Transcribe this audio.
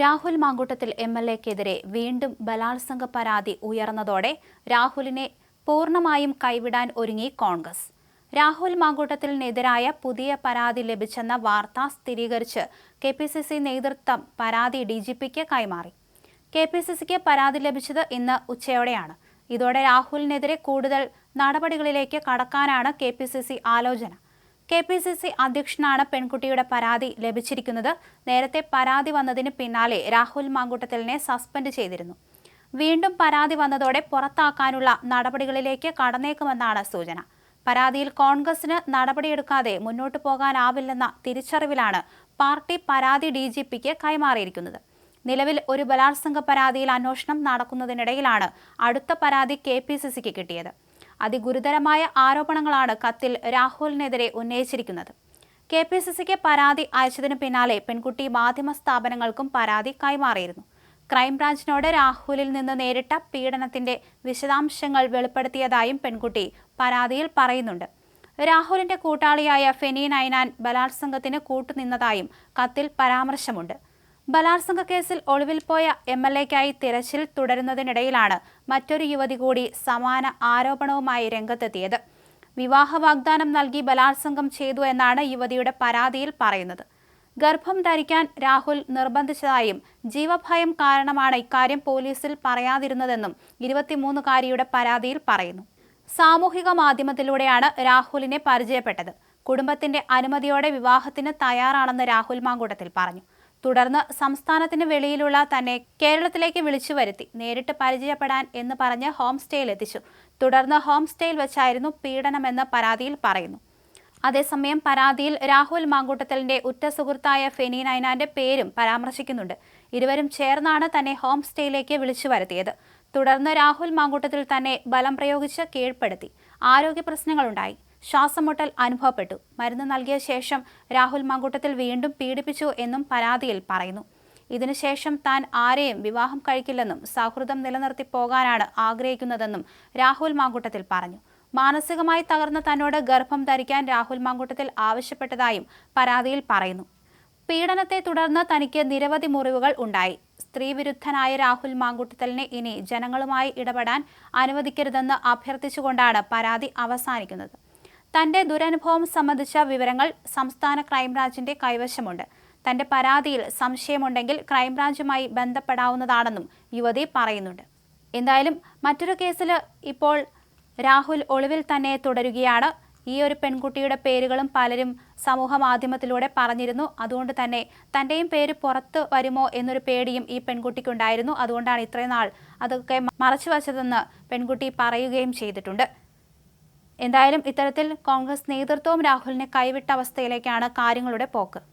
Rahul Mankoottathil M L എക്കെതിരെ വീണ്ടും ബലാത്സംഗ പരാതി ഉയർന്നതോടെ രാഹുലിനെ പൂർണമായും കൈവിടാൻ ഒരുങ്ങി കോൺഗ്രസ്. രാഹുൽ മാങ്കൂട്ടത്തിനെതിരായ പുതിയ പരാതി ലഭിച്ചെന്ന വാർത്ത സ്ഥിരീകരിച്ച് കെ പി സി സി നേതൃത്വം പരാതി ഡി ജി പിക്ക് കൈമാറി. കെ പി സി സിക്ക് പരാതി ലഭിച്ചത് ഇന്ന് ഉച്ചയോടെയാണ്. ഇതോടെ രാഹുലിനെതിരെ കൂടുതൽ നടപടികളിലേക്ക് കടക്കാനാണ് കെ പി സി സി ആലോചന. കെ പി സി സി അധ്യക്ഷനാണ് പെൺകുട്ടിയുടെ പരാതി ലഭിച്ചിരിക്കുന്നത്. നേരത്തെ പരാതി വന്നതിന് പിന്നാലെ രാഹുൽ മാങ്കൂട്ടത്തലിനെ സസ്പെൻഡ് ചെയ്തിരുന്നു. വീണ്ടും പരാതി വന്നതോടെ പുറത്താക്കാനുള്ള നടപടികളിലേക്ക് കടന്നേക്കുമെന്നാണ് സൂചന. പരാതിയിൽ കോൺഗ്രസിന് നടപടിയെടുക്കാതെ മുന്നോട്ടു പോകാനാവില്ലെന്ന തിരിച്ചറിവിലാണ് പാർട്ടി പരാതി ഡി ജി പിക്ക് കൈമാറിയിരിക്കുന്നത്. നിലവിൽ ഒരു ബലാത്സംഗ പരാതിയിൽ അന്വേഷണം നടക്കുന്നതിനിടയിലാണ് അടുത്ത പരാതി കെ പി സി സിക്ക് കിട്ടിയത്. അതിഗുരുതരമായ ആരോപണങ്ങളാണ് കത്തിൽ രാഹുലിനെതിരെ ഉന്നയിച്ചിരിക്കുന്നത്. കെ പി സി സിക്ക് പരാതി അയച്ചതിനു പിന്നാലെ പെൺകുട്ടി മാധ്യമ സ്ഥാപനങ്ങൾക്കും പരാതി കൈമാറിയിരുന്നു. ക്രൈംബ്രാഞ്ചിനോട് രാഹുലിൽ നിന്ന് നേരിട്ട പീഡനത്തിന്റെ വിശദാംശങ്ങൾ വെളിപ്പെടുത്തിയതായും പെൺകുട്ടി പരാതിയിൽ പറയുന്നുണ്ട്. രാഹുലിന്റെ കൂട്ടാളിയായ ഫെനി നൈനാൻ ബലാത്സംഗത്തിന് കൂട്ടുനിന്നതായും കത്തിൽ പരാമർശമുണ്ട്. ബലാത്സംഗ കേസിൽ ഒളിവിൽ പോയ എം എൽ എക്കായി തിരച്ചിൽ തുടരുന്നതിനിടയിലാണ് മറ്റൊരു യുവതി കൂടി സമാന ആരോപണവുമായി രംഗത്തെത്തിയത്. വിവാഹ വാഗ്ദാനം നൽകി ബലാത്സംഗം ചെയ്തു എന്നാണ് യുവതിയുടെ പരാതിയിൽ പറയുന്നത്. ഗർഭം ധരിക്കാൻ രാഹുൽ നിർബന്ധിച്ചതായും ജീവഭയം കാരണമാണ് ഇക്കാര്യം പോലീസിൽ പറയാതിരുന്നതെന്നും ഇരുപത്തിമൂന്നുകാരിയുടെ പരാതിയിൽ പറയുന്നു. സാമൂഹിക മാധ്യമത്തിലൂടെയാണ് രാഹുലിനെ പരിചയപ്പെട്ടത്. കുടുംബത്തിന്റെ അനുമതിയോടെ വിവാഹത്തിന് തയ്യാറാണെന്ന് രാഹുൽ മാങ്കൂട്ടത്തിൽ പറഞ്ഞു. തുടർന്ന് സംസ്ഥാനത്തിന് വെളിയിലുള്ള തന്നെ കേരളത്തിലേക്ക് വിളിച്ചു വരുത്തി നേരിട്ട് പരിചയപ്പെടാൻ എന്ന് പറഞ്ഞ് ഹോം സ്റ്റേയിൽ എത്തിച്ചു. തുടർന്ന് ഹോം സ്റ്റേയിൽ വെച്ചായിരുന്നു പീഡനമെന്ന് പരാതിയിൽ പറയുന്നു. അതേസമയം പരാതിയിൽ രാഹുൽ മാങ്കൂട്ടത്തലിന്റെ ഉറ്റ സുഹൃത്തായ ഫെനി നൈനാന്റെ പേരും പരാമർശിക്കുന്നുണ്ട്. ഇരുവരും ചേർന്നാണ് തന്നെ ഹോം സ്റ്റേയിലേക്ക് വിളിച്ചു വരുത്തിയത്. തുടർന്ന് രാഹുൽ മാങ്കൂട്ടത്തിൽ തന്നെ ബലം പ്രയോഗിച്ച് കീഴ്പ്പെടുത്തി. ആരോഗ്യ പ്രശ്നങ്ങളുണ്ടായി. ശ്വാസമുട്ടൽ അനുഭവപ്പെട്ടു. മരുന്ന് നൽകിയ ശേഷം രാഹുൽ മാങ്കൂട്ടത്തിൽ വീണ്ടും പീഡിപ്പിച്ചു എന്നും പരാതിയിൽ പറയുന്നു. ഇതിനുശേഷം താൻ ആരെയും വിവാഹം കഴിക്കില്ലെന്നും സൗഹൃദം നിലനിർത്തി പോകാനാണ് ആഗ്രഹിക്കുന്നതെന്നും രാഹുൽ മാങ്കൂട്ടത്തിൽ പറഞ്ഞു. മാനസികമായി തകർന്ന തന്നോട് ഗർഭം ധരിക്കാൻ രാഹുൽ മാങ്കൂട്ടത്തിൽ ആവശ്യപ്പെട്ടതായും പരാതിയിൽ പറയുന്നു. പീഡനത്തെ തുടർന്ന് തനിക്ക് നിരവധി മുറിവുകൾ ഉണ്ടായി. സ്ത്രീവിരുദ്ധനായ രാഹുൽ മാങ്കൂട്ടത്തലിനെ ഇനി ജനങ്ങളുമായി ഇടപെടാൻ അനുവദിക്കരുതെന്ന് അഭ്യർത്ഥിച്ചുകൊണ്ടാണ് പരാതി അവസാനിക്കുന്നത്. തന്റെ ദുരനുഭവം സംബന്ധിച്ച വിവരങ്ങൾ സംസ്ഥാന ക്രൈംബ്രാഞ്ചിന്റെ കൈവശമുണ്ട്. തന്റെ പരാതിയിൽ സംശയമുണ്ടെങ്കിൽ ക്രൈംബ്രാഞ്ചുമായി ബന്ധപ്പെടാവുന്നതാണെന്നും യുവതി പറയുന്നുണ്ട്. എന്തായാലും മറ്റൊരു കേസിൽ ഇപ്പോൾ രാഹുൽ ഒളിവിൽ തന്നെ തുടരുകയാണ്. ഈ ഒരു പെൺകുട്ടിയുടെ പേരുകളും പലരും സമൂഹ മാധ്യമത്തിലൂടെ പറഞ്ഞിരുന്നു. അതുകൊണ്ട് തന്നെ തന്റെയും പേര് പുറത്ത് വരുമോ എന്നൊരു പേടിയും ഈ പെൺകുട്ടിക്കുണ്ടായിരുന്നു. അതുകൊണ്ടാണ് ഇത്രയും നാൾ അതൊക്കെ മറച്ചു വച്ചതെന്ന് പെൺകുട്ടി പറയുകയും ചെയ്തിട്ടുണ്ട്. എന്തായാലും ഇത്തരത്തിൽ കോൺഗ്രസ് നേതൃത്വവും രാഹുലിനെ കൈവിട്ട അവസ്ഥയിലേക്കാണ് കാര്യങ്ങളുടെ പോക്ക്.